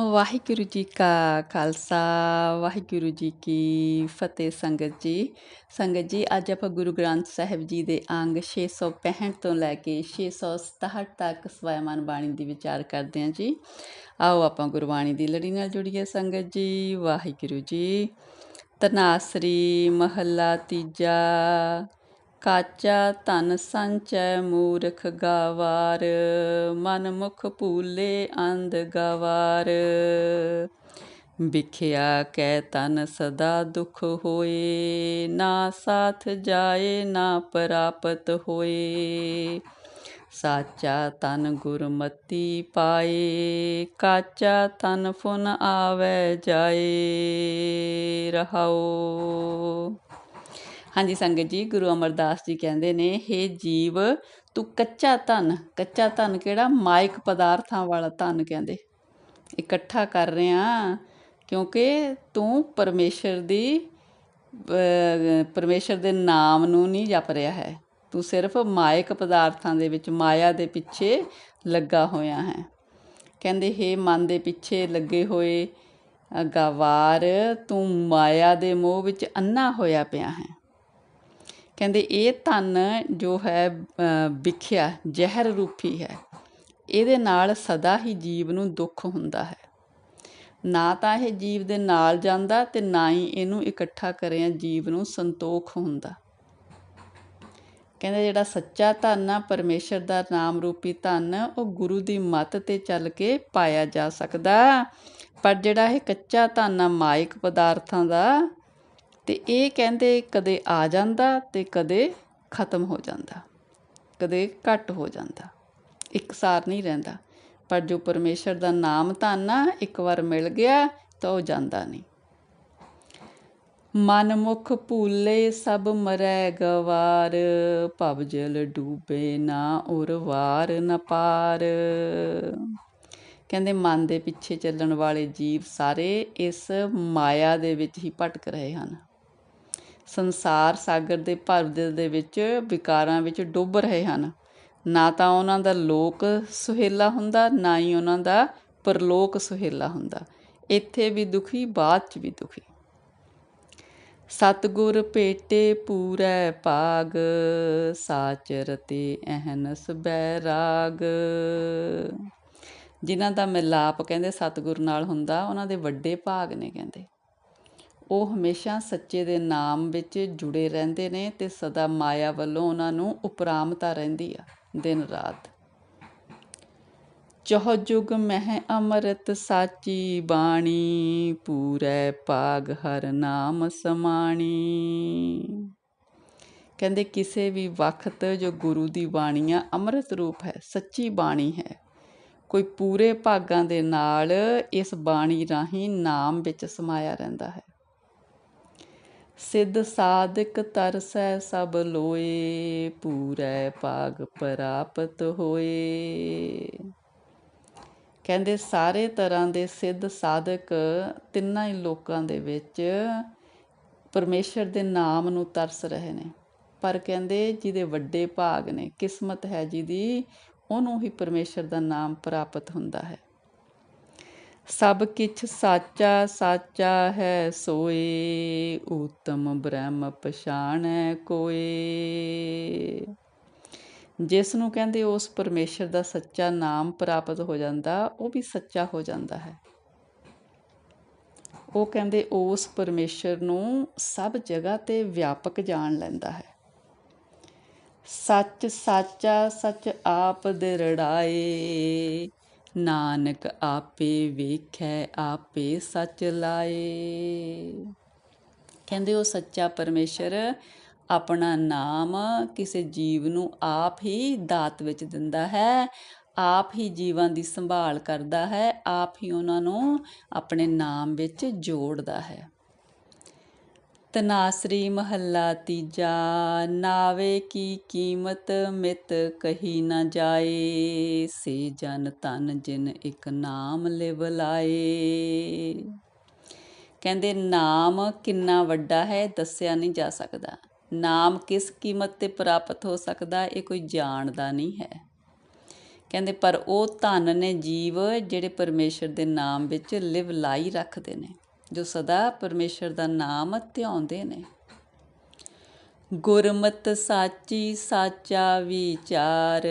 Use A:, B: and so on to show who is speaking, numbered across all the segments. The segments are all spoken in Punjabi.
A: ਵਾਹਿਗੁਰੂ ਜੀ ਕਾ ਖਾਲਸਾ, ਵਾਹਿਗੁਰੂ ਜੀ ਕੀ ਫਤਿਹ ਸੰਗਤ ਜੀ। ਸੰਗਤ ਜੀ, ਅੱਜ ਆਪਾਂ ਗੁਰੂ ਗ੍ਰੰਥ ਸਾਹਿਬ ਜੀ ਦੇ ਅੰਗ 665 ਤੋਂ ਲੈ ਕੇ 667 ਤੱਕ ਸਵੈਮਾਨ ਬਾਣੀ ਦੀ ਵਿਚਾਰ ਕਰਦੇ ਹਾਂ ਜੀ। ਆਓ ਆਪਾਂ ਗੁਰਬਾਣੀ ਦੀ ਲੜੀ ਨਾਲ ਜੁੜੀਏ ਸੰਗਤ ਜੀ, ਵਾਹਿਗੁਰੂ ਜੀ। ਤਨਾਸਰੀ ਮਹੱਲਾ ਤੀਜਾ। ਕਾਚਾ ਧਨ ਸੰਚੈ ਮੂਰਖ ਗਾਵਾਰ ਮਨ ਮੁਖ ਭੂਲੇ ਅੰਧ ਗਵਾਰ। ਵਿਖਿਆ ਕੈ ਤਨ ਸਦਾ ਦੁਖ ਹੋਏ, ਨਾ ਸਾਥ ਜਾਏ, ਨਾ ਪ੍ਰਾਪਤ ਹੋਏ। ਸਾਚਾ ਤਨ ਗੁਰਮਤੀ ਪਾਏ, ਕਾਚਾ ਤਨ ਫੁਨ ਆਵੇ ਜਾਏ, ਰਹਾਓ। ਹਾਂਜੀ, ਸੰਗਤ ਜੀ, ਗੁਰੂ ਅਮਰਦਾਸ ਜੀ ਕਹਿੰਦੇ ਨੇ हे ਜੀਵ, ਤੂੰ ਕੱਚਾ ਧਨ ਕੱਚਾ ਧਨ ਕਿਹੜਾ? ਮਾਇਕ ਪਦਾਰਥਾਂ ਵਾਲਾ ਧਨ ਕਹਿੰਦੇ। ਇਕੱਠਾ ਕਰ ਰਿਹਾ ਕਿਉਂਕਿ ਤੂੰ ਪਰਮੇਸ਼ਰ ਦੀ ਪਰਮੇਸ਼ਰ ਦੇ ਨਾਮ ਨੂੰ ਨਹੀਂ ਜਪ ਰਿਹਾ ਹੈ। ਤੂੰ ਸਿਰਫ ਮਾਇਕ ਪਦਾਰਥਾਂ ਦੇ ਵਿੱਚ, ਮਾਇਆ ਦੇ ਪਿੱਛੇ ਲੱਗਾ ਹੋਇਆ ਹੈ। ਕਹਿੰਦੇ, ਹੇ ਮਨ ਦੇ ਪਿੱਛੇ ਲੱਗੇ ਹੋਏ ਗਵਾਰ ਤੂੰ ਮਾਇਆ ਦੇ ਮੋਹ ਵਿੱਚ ਅੰਨਾ ਹੋਇਆ ਪਿਆ ਹੈ। ਕਹਿੰਦੇ ਇਹ ਧਨ ਜੋ ਹੈ ਵਿਖਿਆ, ਜ਼ਹਿਰ ਰੂਪੀ ਹੈ। ਇਹਦੇ ਨਾਲ ਸਦਾ ਹੀ ਜੀਵ ਨੂੰ ਦੁੱਖ ਹੁੰਦਾ ਹੈ। ਨਾ ਤਾਂ ਇਹ ਜੀਵ ਦੇ ਨਾਲ ਜਾਂਦਾ ਤੇ ਨਾ ਹੀ ਇਹਨੂੰ ਇਕੱਠਾ ਕਰਿਆ ਜੀਵ ਨੂੰ ਸੰਤੋਖ ਹੁੰਦਾ। ਕਹਿੰਦੇ ਜਿਹੜਾ ਸੱਚਾ ਧਨ ਆ, ਪਰਮੇਸ਼ਰ ਦਾ ਨਾਮ ਰੂਪੀ ਧਨ, ਉਹ ਗੁਰੂ ਦੀ ਮੱਤ ਤੇ ਚੱਲ ਕੇ ਪਾਇਆ ਜਾ ਸਕਦਾ। ਪਰ ਜਿਹੜਾ ਇਹ ਕੱਚਾ ਧਨ ਆ, ਮਾਇਕ ਪਦਾਰਥਾਂ ਦਾ ਤੇ ਇਹ ਕਹਿੰਦੇ ਕਦੇ ਆ ਜਾਂਦਾ ਤੇ ਕਦੇ ਖਤਮ ਹੋ ਜਾਂਦਾ, ਕਦੇ ਘਟ ਹੋ ਜਾਂਦਾ ਇੱਕਸਾਰ ਨਹੀਂ ਰਹਿੰਦਾ। ਪਰ ਜੋ ਪਰਮੇਸ਼ਰ ਦਾ ਨਾਮ ਧੰਨਾ ਇੱਕ ਵਾਰ ਮਿਲ ਗਿਆ ਤਾਂ ਉਹ ਜਾਂਦਾ ਨਹੀਂ। ਮਨ ਮੁਖ ਭੂਲੇ ਸਭ ਮਰੈ ਗਵਾਰ, ਭਵ ਜਲ ਡੂਬੇ ਨਾ ਉਰ ਵਾਰ ਨ ਪਾਰ। ਕਹਿੰਦੇ ਮਨ ਦੇ ਪਿੱਛੇ ਚੱਲਣ ਵਾਲੇ ਜੀਵ ਸਾਰੇ ਇਸ ਮਾਇਆ ਦੇ ਵਿੱਚ ਹੀ ਭਟਕ ਰਹੇ ਹਨ। ਸੰਸਾਰ ਸਾਗਰ ਦੇ ਭਰਦੇ ਦੇ ਵਿੱਚ ਵਿਕਾਰਾਂ ਵਿੱਚ ਡੁੱਬ ਰਹੇ ਹਨ। ਨਾ ਤਾਂ ਉਹਨਾਂ ਦਾ ਲੋਕ ਸੁਹੇਲਾ ਹੁੰਦਾ, ਨਾ ਹੀ ਉਹਨਾਂ ਦਾ ਪਰਲੋਕ ਸੁਹੇਲਾ ਹੁੰਦਾ। ਇੱਥੇ ਵੀ ਦੁਖੀ, ਬਾਅਦ 'ਚ ਵੀ ਦੁਖੀ। ਸਤਗੁਰ ਭੇਟੇ ਪੂਰੈ ਭਾਗ, ਸਾਚਰ ਤੇ ਅਹਨਸ ਬੈਰਾਗ ਜਿਨ੍ਹਾਂ ਦਾ ਮਿਲਾਪ ਕਹਿੰਦੇ ਸਤਗੁਰ ਨਾਲ ਹੁੰਦਾ, ਉਹਨਾਂ ਦੇ ਵੱਡੇ ਭਾਗ ਨੇ ਕਹਿੰਦੇ। ਉਹ ਹਮੇਸ਼ਾ ਸੱਚੇ ਦੇ ਨਾਮ ਵਿੱਚ ਜੁੜੇ ਰਹਿੰਦੇ ਨੇ ਤੇ ਸਦਾ ਮਾਇਆ ਵੱਲੋਂ ਉਹਨਾਂ ਨੂੰ ਉਪਰਾਮਤਾ ਰਹਿੰਦੀ ਆ, ਦਿਨ ਰਾਤ। ਚਹ ਜੁਗ ਮਹਿ ਅਮਰਤ ਸਾਚੀ ਬਾਣੀ, ਪੂਰੇ ਪਾਗ ਹਰ ਨਾਮ ਸਮਾਣੀ। ਕਹਿੰਦੇ ਕਿਸੇ ਵੀ ਵਕਤ ਜੋ ਗੁਰੂ ਦੀ ਬਾਣੀ ਆ ਅੰਮ੍ਰਿਤ ਰੂਪ ਹੈ, ਸੱਚੀ ਬਾਣੀ ਹੈ, ਕੋਈ ਪੂਰੇ ਭਾਗਾਂ ਦੇ ਨਾਲ ਇਸ ਬਾਣੀ ਰਾਹੀਂ ਨਾਮ ਵਿੱਚ ਸਮਾਇਆ ਰਹਿੰਦਾ ਹੈ। ਸਿੱਧ ਸਾਧਕ ਤਰਸੈ ਸਭ ਲੋਏ, ਪੂਰੇ ਭਾਗ ਪ੍ਰਾਪਤ ਹੋਏ। ਕਹਿੰਦੇ ਸਾਰੇ ਤਰ੍ਹਾਂ ਦੇ ਸਿੱਧ ਸਾਧਕ ਤਿੰਨਾਂ ਹੀ ਲੋਕਾਂ ਦੇ ਵਿੱਚ ਪਰਮੇਸ਼ਰ ਦੇ ਨਾਮ ਨੂੰ ਤਰਸ ਰਹੇ ਨੇ। ਪਰ ਕਹਿੰਦੇ ਜਿਹਦੇ ਵੱਡੇ ਭਾਗ ਨੇ, ਕਿਸਮਤ ਹੈ ਜਿਹਦੀ, ਉਹਨੂੰ ਹੀ ਪਰਮੇਸ਼ਰ ਦਾ ਨਾਮ ਪ੍ਰਾਪਤ ਹੁੰਦਾ ਹੈ। ਸਭ ਕਿਛ ਸਾਚਾ ਸਾਚਾ ਹੈ ਸੋਏ ਉਤਮ ਬ੍ਰਹਮ ਪਛਾਣੈ ਕੋਏ। ਜਿਸ ਨੂੰ ਕਹਿੰਦੇ ਉਸ ਪਰਮੇਸ਼ਰ ਦਾ ਸੱਚਾ ਨਾਮ ਪ੍ਰਾਪਤ ਹੋ ਜਾਂਦਾ, ਉਹ ਵੀ ਸੱਚਾ ਹੋ ਜਾਂਦਾ ਹੈ। ਉਹ ਕਹਿੰਦੇ ਉਸ ਪਰਮੇਸ਼ਰ ਨੂੰ ਸਭ ਜਗ੍ਹਾ ਤੇ ਵਿਆਪਕ ਜਾਣ ਲੈਂਦਾ ਹੈ। ਸੱਚ ਸਾਚਾ, ਸੱਚ ਆਪ ਦੇ ਰੜਾਏ ਨਾਨਕ ਆਪੇ ਵੇਖੈ, ਆਪੇ ਸੱਚ ਲਾਏ। ਕਹਿੰਦੇ ਉਹ ਸੱਚਾ ਪਰਮੇਸ਼ਰ ਆਪਣਾ ਨਾਮ ਕਿਸੇ ਜੀਵ ਨੂੰ ਆਪ ਹੀ ਦਾਤ ਵਿੱਚ ਦਿੰਦਾ ਹੈ, ਆਪ ਹੀ ਜੀਵਾਂ ਦੀ ਸੰਭਾਲ ਕਰਦਾ ਹੈ, ਆਪ ਹੀ ਉਹਨਾਂ ਨੂੰ ਆਪਣੇ ਨਾਮ ਵਿੱਚ ਜੋੜਦਾ ਹੈ। ਤਨਾਸਰੀ ਮਹੱਲਾ ਤੀਜਾ, ਨਾਵੇ ਕੀ ਕੀਮਤ ਮਿਤ ਕਹੀ ਨਾ ਜਾਏ, ਸੇ ਜਨ ਤਨ ਜਿਨ ਇੱਕ ਨਾਮ ਲਿਵ ਲਾਏ। ਕਹਿੰਦੇ ਨਾਮ ਕਿੰਨਾ ਵੱਡਾ ਹੈ, ਦੱਸਿਆ ਨਹੀਂ ਜਾ ਸਕਦਾ। ਨਾਮ ਕਿਸ ਕੀਮਤ ਤੇ ਪ੍ਰਾਪਤ ਹੋ ਸਕਦਾ, ਇਹ ਕੋਈ ਜਾਣਦਾ ਨਹੀਂ ਹੈ। ਕਹਿੰਦੇ ਪਰ ਉਹ ਧਨ ਨੇ ਜੀਵ ਜਿਹੜੇ ਪਰਮੇਸ਼ਰ ਦੇ ਨਾਮ ਵਿੱਚ ਲਿਵ ਲਾਈ ਰੱਖਦੇ ਨੇ। ਜੋ ਸਦਾ ਪਰਮੇਸ਼ਰ ਦਾ ਨਾਮ ਧਿਆਉਂਦੇ ਨੇ। ਗੁਰਮਤ ਸਾਚੀ ਸਾਚਾ ਵਿਚਾਰ,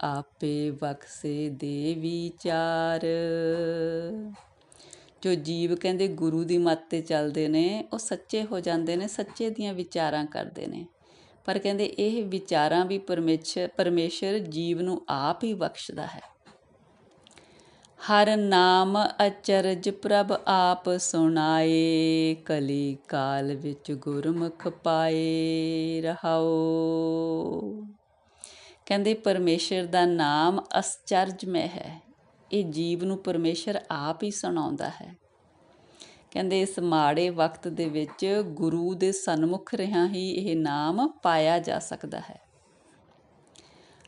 A: ਆਪੇ ਬਖਸੇ ਦੇ ਵਿਚਾਰ। ਜੋ ਜੀਵ ਕਹਿੰਦੇ ਗੁਰੂ ਦੀ ਮੱਤ ਤੇ ਚੱਲਦੇ ਨੇ, ਉਹ ਸੱਚੇ ਹੋ ਜਾਂਦੇ ਨੇ, ਸੱਚੇ ਦੀਆਂ ਵਿਚਾਰਾਂ ਕਰਦੇ ਨੇ। ਪਰ ਕਹਿੰਦੇ ਇਹ ਵਿਚਾਰਾਂ ਵੀ ਪਰਮੇਸ਼ਰ ਪਰਮੇਸ਼ਰ ਜੀਵ ਨੂੰ ਆਪ ਹੀ ਬਖਸ਼ਦਾ ਹੈ। ਹਰ ਨਾਮ ਅਚਰਜ ਪ੍ਰਭ ਆਪ ਸੁਣਾਏ, ਕਲੀ ਕਾਲ ਵਿੱਚ ਗੁਰਮੁਖ ਪਾਏ ਰਹਾਓ ਕਹਿੰਦੇ ਪਰਮੇਸ਼ਰ ਦਾ ਨਾਮ ਅਸਚਰਜਮय ਹੈ। ਇਹ ਜੀਵ ਨੂੰ ਪਰਮੇਸ਼ਰ ਆਪ ਹੀ ਸੁਣਾਉਂਦਾ ਹੈ। ਕਹਿੰਦੇ ਇਸ ਮਾੜੇ ਵਕਤ ਦੇ ਵਿੱਚ ਗੁਰੂ ਦੇ ਸਨਮੁਖ ਰਹਾ ਹੀ ਇਹ ਨਾਮ ਪਾਇਆ ਜਾ ਸਕਦਾ ਹੈ।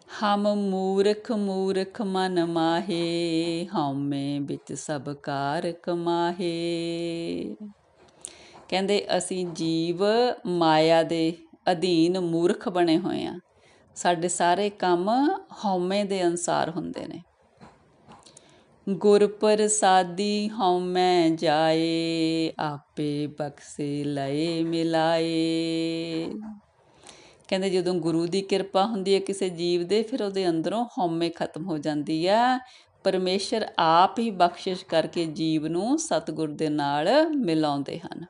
A: ਹਮ ਮੂਰਖ ਮੂਰਖ ਮਨ ਮਾਹੇ, ਹਉਮੈ ਵਿੱਚ ਸਭ ਕਾਰ ਕਮਾਹੇ ਕਹਿੰਦੇ ਅਸੀਂ ਜੀਵ ਮਾਇਆ ਦੇ ਅਧੀਨ ਮੂਰਖ ਬਣੇ ਹੋਏ ਆ ਸਾਡੇ ਸਾਰੇ ਕੰਮ ਹਉਮੈ ਦੇ ਅਨਸਾਰ ਹੁੰਦੇ ਨੇ। ਗੁਰ ਪ੍ਰਸਾਦੀ ਹਉਮੈ ਜਾਏ, ਆਪੇ ਬਖਸੇ ਲਏ ਮਿਲਾਏ। ਕਹਿੰਦੇ ਜਦੋਂ ਗੁਰੂ ਦੀ ਕਿਰਪਾ ਹੁੰਦੀ ਹੈ ਕਿਸੇ ਜੀਵ ਦੇ, ਫਿਰ ਉਹਦੇ ਅੰਦਰੋਂ ਹਉਮੈ ਖਤਮ ਹੋ ਜਾਂਦੀ ਆ। ਪਰਮੇਸ਼ਰ ਆਪ ਹੀ ਬਖਸ਼ਿਸ਼ ਕਰਕੇ ਜੀਵ ਨੂੰ ਸਤਿਗੁਰ ਦੇ ਨਾਲ ਮਿਲਾਉਂਦੇ ਹਨ।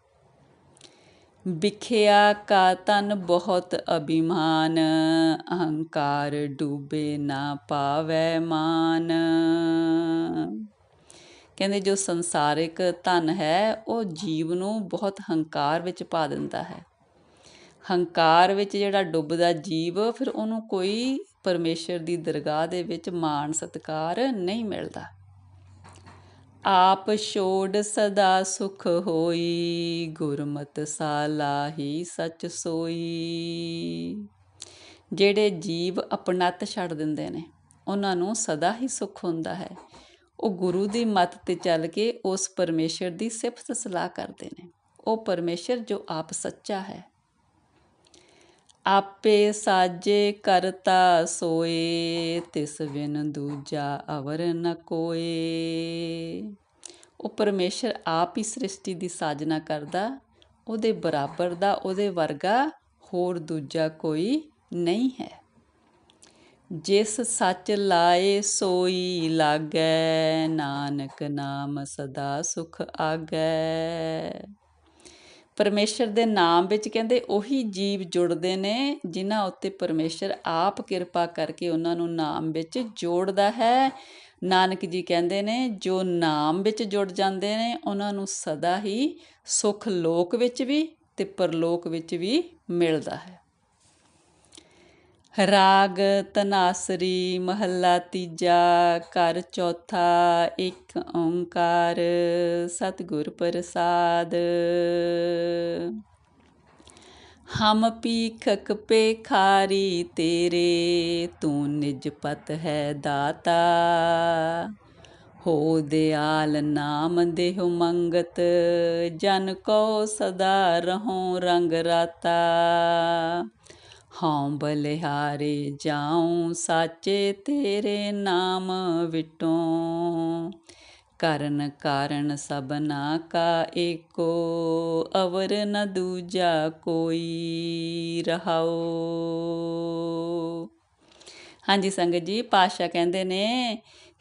A: ਵਿਖਿਆ ਕਾ ਤਨ ਬਹੁਤ ਅਭਿਮਾਨ, ਅਹੰਕਾਰ ਡੂਬੇ ਨਾ ਪਾਵੇ ਮਾਨ। ਕਹਿੰਦੇ ਜੋ ਸੰਸਾਰਿਕ ਧਨ ਹੈ, ਉਹ ਜੀਵ ਨੂੰ ਬਹੁਤ ਹੰਕਾਰ ਵਿੱਚ ਪਾ ਦਿੰਦਾ ਹੈ। ਹੰਕਾਰ ਵਿੱਚ ਜਿਹੜਾ ਡੁੱਬਦਾ ਜੀਵ, ਫਿਰ ਉਹਨੂੰ ਕੋਈ ਪਰਮੇਸ਼ਰ ਦੀ ਦਰਗਾਹ ਦੇ ਵਿੱਚ ਮਾਣ, ਸਤਕਾਰ ਨਹੀਂ ਮਿਲਦਾ। ਆਪ ਛੋੜ ਸਦਾ ਸੁਖ ਹੋਈ, ਗੁਰਮਤ ਸਾਲਾਹੀ ਸਚ ਸੋਈ। ਜਿਹੜੇ ਜੀਵ ਆਪਣਤ ਛੱਡ ਦਿੰਦੇ ਨੇ, ਉਹਨਾਂ ਨੂੰ ਸਦਾ ਹੀ ਸੁਖ ਹੁੰਦਾ ਹੈ। ਉਹ ਗੁਰੂ ਦੀ ਮੱਤ ਤੇ ਚੱਲ ਕੇ ਉਸ ਪਰਮੇਸ਼ਰ ਦੀ ਸਿਫਤ ਸਲਾਹ ਕਰਦੇ ਨੇ। ਉਹ ਪਰਮੇਸ਼ਰ ਜੋ ਆਪ ਸੱਚਾ ਹੈ ਆਪੇ ਸਾਜੇ ਕਰਤਾ ਸੋਏ, ਤਿਸ ਬਿਨ ਦੂਜਾ ਅਵਰ ਨ ਕੋਏ। ਉਹ ਪਰਮੇਸ਼ਰ ਆਪ ਹੀ ਸ੍ਰਿਸ਼ਟੀ ਦੀ ਸਾਜਨਾ ਕਰਦਾ, ਉਹਦੇ ਬਰਾਬਰ ਦਾ ਉਹਦੇ ਵਰਗਾ ਹੋਰ ਦੂਜਾ ਕੋਈ ਨਹੀਂ ਹੈ। ਜਿਸ ਸੱਚ ਲਾਏ ਸੋਈ ਲਾਗੈ, ਨਾਨਕ ਨਾਮ ਸਦਾ ਸੁਖ ਆਗੈ। ਪਰਮੇਸ਼ਰ ਦੇ ਨਾਮ ਵਿੱਚ ਕਹਿੰਦੇ ਉਹੀ ਜੀਵ ਜੁੜਦੇ ਨੇ, ਜਿਨ੍ਹਾਂ ਉੱਤੇ ਪਰਮੇਸ਼ਰ ਆਪ ਕਿਰਪਾ ਕਰਕੇ ਉਹਨਾਂ ਨੂੰ ਨਾਮ ਵਿੱਚ ਜੋੜਦਾ ਹੈ। ਨਾਨਕ ਜੀ ਕਹਿੰਦੇ ਨੇ, ਜੋ ਨਾਮ ਵਿੱਚ ਜੁੜ ਜਾਂਦੇ ਨੇ, ਉਹਨਾਂ ਨੂੰ ਸਦਾ ਹੀ ਸੁਖ ਲੋਕ ਵਿੱਚ ਵੀ ਤੇ ਪਰਲੋਕ ਵਿੱਚ ਵੀ ਮਿਲਦਾ ਹੈ। ਰਾਗ ਤਨਾਸਰੀ, ਮਹੱਲਾ ਤੀਜਾ, ਘਰ ਚੌਥਾ, ਇੱਕ ਓੰਕਾਰ, ਸਤਿਗੁਰ ਪ੍ਰਸਾਦ। ਹਮ ਪੀਖਕ ਪੇਖਾਰੀ ਤੇਰੇ, ਤੂੰ ਨਿਜ ਪਤ ਹੈ ਦਾਤਾ। ਹੋ ਦਿਆਲ ਨਾਮ ਦੇਹੁ ਮੰਗਤ, ਜਨ ਕੋ ਸਦਾ ਰਹੋ ਰੰਗ ਰਾਤਾ। ਹਉ ਬਲਿਹਾਰੇ ਜਾਉ ਸਾਚੇ ਤੇਰੇ ਨਾਮ ਵਿਟੋ। ਕਰਨ ਕਾਰਨ ਸਭਨਾ ਕਾ ਏਕੋ, ਅਵਰ ਨ ਦੂਜਾ ਕੋਈ ਰਹਾਓ ਹਾਂਜੀ ਸੰਗਤ ਜੀ ਪਾਸ਼ਾ ਕਹਿੰਦੇ ਨੇ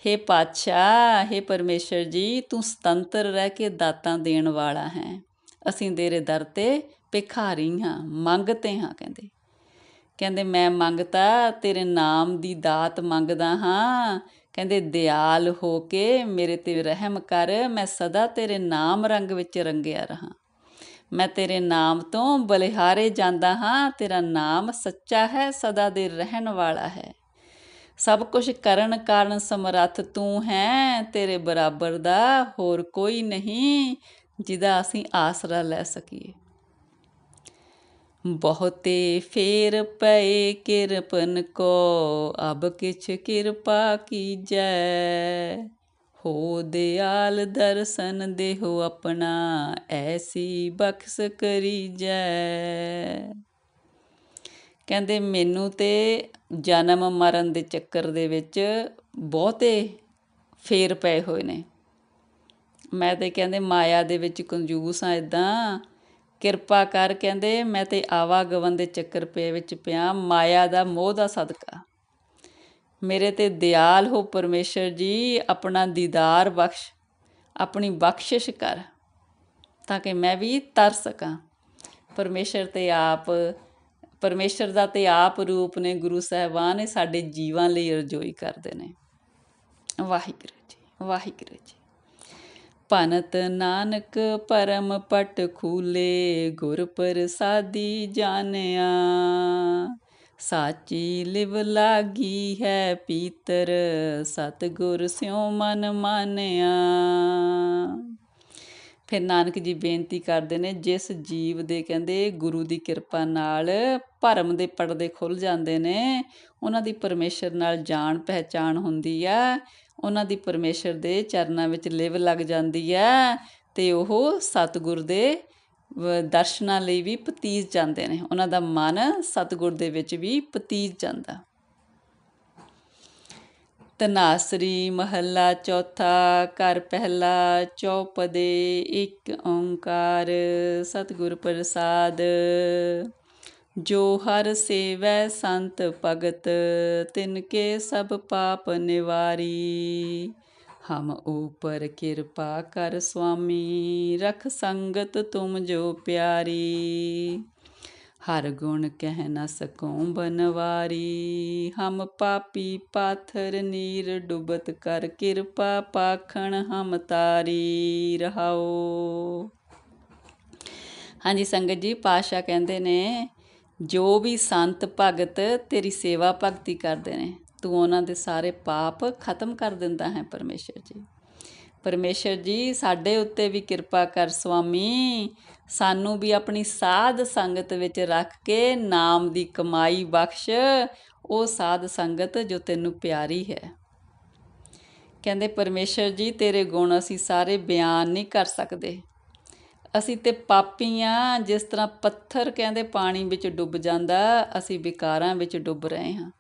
A: हे ਪਾਤਸ਼ਾਹ हे ਪਰਮੇਸ਼ਰ ਜੀ, ਤੂੰ ਸੁਤੰਤਰ ਰਹਿ ਕੇ ਦਾਤਾਂ ਦੇਣ ਵਾਲਾ ਹੈ। ਅਸੀਂ ਤੇਰੇ ਦਰ ਤੇ ਭਿਖਾਰੀ ਹਾਂ ਮੰਗਤੇ ਹਾਂ ਕਹਿੰਦੇ। ਕਹਿੰਦੇ, ਮੈਂ ਮੰਗਤਾ, ਤੇਰੇ ਨਾਮ ਦੀ ਦਾਤ ਮੰਗਦਾ ਹਾਂ। ਕਹਿੰਦੇ, ਦਿਆਲ ਹੋ ਕੇ ਮੇਰੇ ਤੇ ਰਹਿਮ ਕਰ, ਮੈਂ ਸਦਾ ਤੇਰੇ ਨਾਮ ਰੰਗ ਵਿੱਚ ਰੰਗਿਆ ਰਹਾ। ਮੈਂ ਤੇਰੇ ਨਾਮ ਤੋਂ ਬਲਿਹਾਰੇ ਜਾਂਦਾ ਹਾਂ, ਤੇਰਾ ਨਾਮ ਸੱਚਾ ਹੈ, ਸਦਾ ਦੇ ਰਹਿਣ ਵਾਲਾ ਹੈ। ਸਭ ਕੁਝ ਕਰਨ ਕਾਰਨ ਸਮਰੱਥ ਤੂੰ ਹੈ, ਤੇਰੇ ਬਰਾਬਰ ਦਾ ਹੋਰ ਕੋਈ ਨਹੀਂ, ਜਿਹਦਾ ਅਸੀਂ ਆਸਰਾ ਲੈ ਸਕੀਏ। ਬਹੁਤੇ ਫੇਰ ਪਏ ਕਿਰਪਨ ਕੋ, ਅਬ ਕਿਛ ਕਿਰਪਾ ਕੀਜੈ। ਹੋ ਦਿਆਲ ਦਰਸ਼ਨ ਦੇਹੋ ਆਪਣਾ, ਐਸੀ ਬਖਸ਼ ਕਰੀਜੈ। ਕਹਿੰਦੇ, ਮੈਨੂੰ ਤੇ ਜਨਮ ਮਰਨ ਦੇ ਚੱਕਰ ਦੇ ਵਿੱਚ ਬਹੁਤੇ ਫੇਰ ਪਏ ਹੋਏ ਨੇ। ਮੈਂ ਤੇ ਕਹਿੰਦੇ, ਮਾਇਆ ਦੇ ਵਿੱਚ ਕੰਜੂਸ ਆ ਇਦਾਂ ਕਿਰਪਾ ਕਰ ਕਹਿੰਦੇ, ਮੈਂ ਤੇ ਆਵਾਗਵਨ ਦੇ ਚੱਕਰ ਪੇ ਵਿੱਚ ਪਿਆ, ਮਾਇਆ ਦਾ ਮੋਹ ਦਾ ਸਦਕਾ। ਮੇਰੇ ਤੇ ਦਿਆਲ ਹੋ ਪਰਮੇਸ਼ਰ ਜੀ, ਆਪਣਾ ਦੀਦਾਰ ਬਖਸ਼, ਆਪਣੀ ਬਖਸ਼ਿਸ਼ ਕਰ, ਤਾਂ ਕਿ ਮੈਂ ਵੀ ਤਰ ਸਕਾਂ। ਪਰਮੇਸ਼ਰ ਤੇ ਆਪ, ਪਰਮੇਸ਼ਰ ਦਾ ਤੇ ਆਪ ਰੂਪ ਨੇ ਗੁਰੂ ਸਾਹਿਬਾਨ ਇਹ ਸਾਡੇ ਜੀਵਾਂ ਲਈ ਰਜੋਈ ਕਰਦੇ ਨੇ। ਵਾਹਿਗੁਰੂ ਜੀ ਵਾਹਿਗੁਰੂ ਜੀ। ਪਨਤ ਨਾਨਕ ਪਰਮ ਪਟ ਖੂਲੇ, ਗੁਰ ਪ੍ਰਸਾਦੀ ਜਾਣਿਆ। ਸਾਚੀ ਲਿਵ ਲਾਗੀ ਹੈ ਪੀਤਰ, ਸਤਗੁਰ ਸਿਉ ਮਨ ਮਾਨਿਆ। ਫਿਰ ਨਾਨਕ ਜੀ ਬੇਨਤੀ ਕਰਦੇ ਨੇ, ਜਿਸ ਜੀਵ ਦੇ ਕਹਿੰਦੇ ਗੁਰੂ ਦੀ ਕਿਰਪਾ ਨਾਲ ਭਰਮ ਦੇ ਪਰਦੇ ਖੁੱਲ ਜਾਂਦੇ ਨੇ, ਉਹਨਾਂ ਦੀ ਪਰਮੇਸ਼ਰ ਨਾਲ ਜਾਣ ਪਹਿਚਾਣ ਹੁੰਦੀ ਆ, ਉਹਨਾਂ ਦੀ ਪਰਮੇਸ਼ਰ ਦੇ ਚਰਨਾਂ ਵਿੱਚ ਲਿਵ ਲੱਗ ਜਾਂਦੀ ਹੈ ਤੇ ਉਹ ਸਤਿਗੁਰ ਦੇ ਦਰਸ਼ਨਾਂ ਲਈ ਵੀ ਪਤੀਜ ਜਾਂਦੇ ਨੇ, ਉਹਨਾਂ ਦਾ ਮਨ ਸਤਿਗੁਰ ਦੇ ਵਿੱਚ ਵੀ ਪਤੀਜ ਜਾਂਦਾ। ਤਨਾਸਰੀ, ਮਹੱਲਾ ਚੌਥਾ, ਘਰ ਪਹਿਲਾ, ਚੌਪਦੇ, ਇੱਕ ਓੰਕਾਰ, ਸਤਿਗੁਰ ਪ੍ਰਸਾਦ। ਜੋ ਹਰ ਸੇਵੈ ਸੰਤ ਭਗਤ, ਤਿਨ ਕੇ ਸਭ ਪਾਪ ਨਿਵਾਰੀ। ਹਮ ਉਪਰ ਕਿਰਪਾ ਕਰ ਸੁਆਮੀ, ਰਖ ਸੰਗਤ ਤੁਮ ਜੋ ਪਿਆਰੀ। ਹਰ ਗੁਣ ਕਹਿ ਨ ਸਕਉ ਬਨਵਾਰੀ। ਹਮ ਪਾਪੀ ਪਾਥਰ ਨੀਰ ਡੁਬਤ ਕਰ ਕਿਰਪਾ ਪਾਖਣ ਹਮ ਤਾਰੀ ਰਹਾਓ। ਹਾਂਜੀ ਸੰਗਤ ਜੀ ਪਾਸ਼ਾ ਕਹਿੰਦੇ ਨੇ, ਜੋ ਵੀ ਸੰਤ ਭਗਤ ਤੇਰੀ ਸੇਵਾ ਭਗਤੀ ਕਰਦੇ ਨੇ, ਤੂੰ ਉਹਨਾਂ ਦੇ ਸਾਰੇ ਪਾਪ ਖਤਮ ਕਰ ਦਿੰਦਾ ਹੈ ਪਰਮੇਸ਼ਰ ਜੀ। ਪਰਮੇਸ਼ਰ ਜੀ, ਸਾਡੇ ਉੱਤੇ ਵੀ ਕਿਰਪਾ ਕਰ ਸੁਆਮੀ ਸਾਨੂੰ ਵੀ ਆਪਣੀ ਸਾਧ ਸੰਗਤ ਵਿੱਚ ਰੱਖ ਕੇ ਨਾਮ ਦੀ ਕਮਾਈ ਬਖਸ਼। ਉਹ ਸਾਧ ਸੰਗਤ ਜੋ ਤੈਨੂੰ ਪਿਆਰੀ ਹੈ। ਕਹਿੰਦੇ, ਪਰਮੇਸ਼ਰ ਜੀ, ਤੇਰੇ ਗੁਣ ਅਸੀਂ ਸਾਰੇ ਬਿਆਨ ਨਹੀਂ ਕਰ ਸਕਦੇ। ਅਸੀਂ ਤੇ ਪਾਪੀਆਂ ਜਿਸ ਤਰ੍ਹਾਂ ਪੱਥਰ ਕਹਿੰਦੇ, ਪਾਣੀ ਵਿੱਚ ਡੁੱਬ ਜਾਂਦਾ, ਅਸੀਂ ਵਿਕਾਰਾਂ ਵਿੱਚ ਡੁੱਬ ਰਹੇ ਹਾਂ।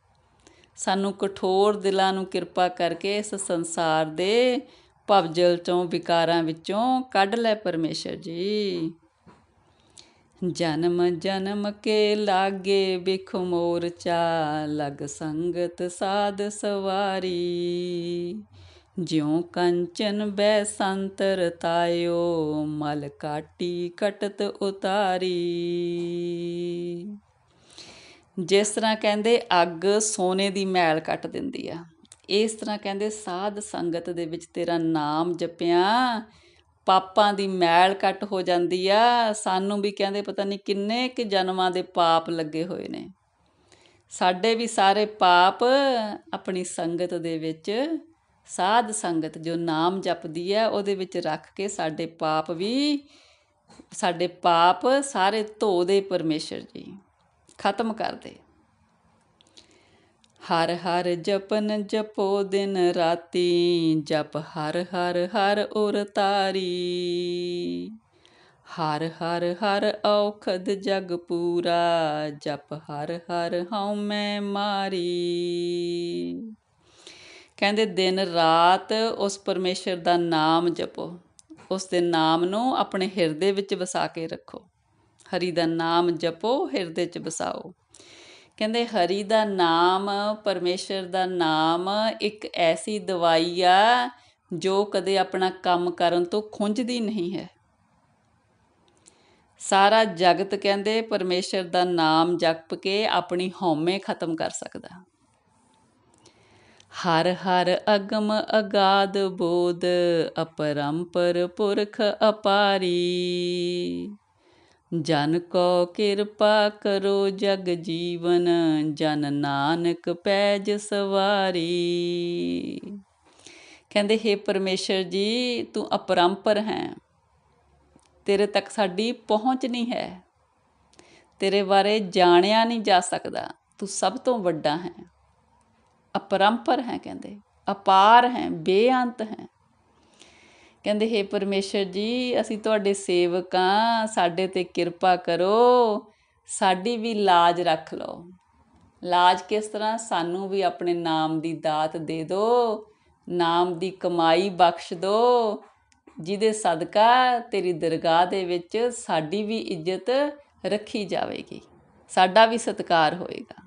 A: ਸਾਨੂੰ ਕਠੋਰ ਦਿਲਾਂ ਨੂੰ ਕਿਰਪਾ ਕਰਕੇ ਇਸ ਸੰਸਾਰ ਦੇ ਭਵਜਲ ਚੋਂ, ਵਿਕਾਰਾਂ ਵਿੱਚੋਂ ਕੱਢ ਲੈ ਪਰਮੇਸ਼ਰ ਜੀ। ਜਨਮ ਜਨਮ ਕੇ ਲਾਗੇ ਬਿਖ ਮੋਰਚਾ, ਲਗ ਸੰਗਤ ਸਾਧ ਸਵਾਰੀ। ਜਿਉ ਕੰਚਨ ਬੈ ਸੰਤਰ ਤਾਇਓ, ਮਲ ਕਾਟੀ ਕਟਤ ਉਤਾਰੀ। ਜਿਸ ਤਰ੍ਹਾਂ ਕਹਿੰਦੇ ਅੱਗ ਸੋਨੇ ਦੀ ਮੈਲ ਕੱਟ ਦਿੰਦੀ ਆ, ਇਸ ਤਰ੍ਹਾਂ ਕਹਿੰਦੇ ਸਾਧ ਸੰਗਤ ਦੇ ਵਿੱਚ ਤੇਰਾ ਨਾਮ ਜਪਿਆ। ਪਾਪਾਂ ਦੀ ਮੈਲ ਕੱਟ ਹੋ ਜਾਂਦੀ ਆ, ਸਾਨੂੰ ਵੀ ਕਹਿੰਦੇ ਪਤਾ ਨਹੀਂ ਕਿੰਨੇ ਕਿ ਜਨਮਾਂ ਦੇ ਪਾਪ ਲੱਗੇ ਹੋਏ ਨੇ। ਸਾਡੇ ਵੀ ਸਾਰੇ ਪਾਪ ਆਪਣੀ ਸੰਗਤ ਦੇ ਵਿੱਚ, ਸਾਧ ਸੰਗਤ ਜੋ ਨਾਮ ਜਪਦੀ ਹੈ ਉਹਦੇ ਵਿੱਚ ਰੱਖ ਕੇ ਸਾਡੇ ਪਾਪ ਵੀ, ਸਾਡੇ ਪਾਪ ਸਾਰੇ ਧੋ ਦੇ ਪਰਮੇਸ਼ਰ ਜੀ, ਖਤਮ ਕਰ ਦੇ। ਹਰ ਹਰ ਜਪਨ ਜਪੋ ਦਿਨ ਰਾਤੀ, ਜਪ ਹਰ ਹਰ ਹਰ ਉਰ ਤਾਰੀ। ਹਰ ਹਰ ਹਰ ਔਖਦ ਜਗ ਪੂਰਾ, ਜਪ ਹਰ ਹਰ ਹਉ ਮੈਂ ਮਾਰੀ। ਕਹਿੰਦੇ ਦਿਨ ਰਾਤ ਉਸ ਪਰਮੇਸ਼ਰ ਦਾ ਨਾਮ ਜਪੋ, ਉਸ ਦੇ ਨਾਮ ਨੂੰ ਆਪਣੇ ਹਿਰਦੇ ਵਿੱਚ ਵਸਾ ਕੇ ਰੱਖੋ। ਹਰੀ ਦਾ ਨਾਮ ਜਪੋ, ਹਿਰਦੇ 'ਚ ਵਸਾਓ। ਕਹਿੰਦੇ ਹਰੀ ਦਾ ਨਾਮ, ਪਰਮੇਸ਼ਰ ਦਾ ਨਾਮ ਇੱਕ ਐਸੀ ਦਵਾਈ ਆ ਜੋ ਕਦੇ ਆਪਣਾ ਕੰਮ ਕਰਨ ਤੋਂ ਖੁੰਝਦੀ ਨਹੀਂ ਹੈ। ਸਾਰਾ ਜਗਤ ਕਹਿੰਦੇ ਪਰਮੇਸ਼ਰ ਦਾ ਨਾਮ ਜਪ ਕੇ ਆਪਣੀ ਹਉਮੈ ਖਤਮ ਕਰ ਸਕਦਾ। ਹਰ ਹਰ ਅਗਮ ਅਗਾਦ ਬੋਧ, ਅਪਰੰਪਰ ਪੁਰਖ ਅਪਾਰੀ। ਜਨ ਕੋ ਕਿਰਪਾ ਕਰੋ ਜਗ ਜੀਵਨ, ਜਨ ਨਾਨਕ ਪੈਜ ਸਵਾਰੀ। ਕਹਿੰਦੇ हे ਪਰਮੇਸ਼ਰ ਜੀ, ਤੂੰ ਅਪਰੰਪਰ ਹੈ। ਤੇਰੇ ਤੱਕ ਸਾਡੀ ਪਹੁੰਚ ਨਹੀਂ ਹੈ। ਤੇਰੇ ਬਾਰੇ ਜਾਣਿਆ ਨਹੀਂ ਜਾ ਸਕਦਾ। ਤੂੰ ਸਭ ਤੋਂ ਵੱਡਾ ਹੈ। ਅਪਰੰਪਰ ਹੈ, ਕਹਿੰਦੇ। ਅਪਾਰ ਹੈ, ਬੇਅੰਤ ਹੈ। ਕਹਿੰਦੇ, ਹੈ ਪਰਮੇਸ਼ਰ ਜੀ, ਅਸੀਂ ਤੁਹਾਡੇ ਸੇਵਕ ਸੇਵਕਾਂ ਸਾਡੇ ਤੇ ਕਿਰਪਾ ਕਰੋ, ਸਾਡੀ ਵੀ ਲਾਜ ਰੱਖ ਲਓ। ਲਾਜ ਕਿਸ ਤਰ੍ਹਾਂ? ਸਾਨੂੰ ਵੀ ਆਪਣੇ ਨਾਮ ਦੀ ਦਾਤ ਦੇ ਦਿਓ ਨਾਮ ਦੀ ਕਮਾਈ ਬਖਸ਼ ਦਿਓ ਜਿਹਦੇ ਸਦਕਾ ਤੇਰੀ ਦਰਗਾਹ ਦੇ ਵਿੱਚ ਸਾਡੀ ਵੀ ਇੱਜ਼ਤ ਰੱਖੀ ਜਾਵੇਗੀ, ਸਾਡਾ ਵੀ ਸਤਿਕਾਰ ਹੋਏਗਾ।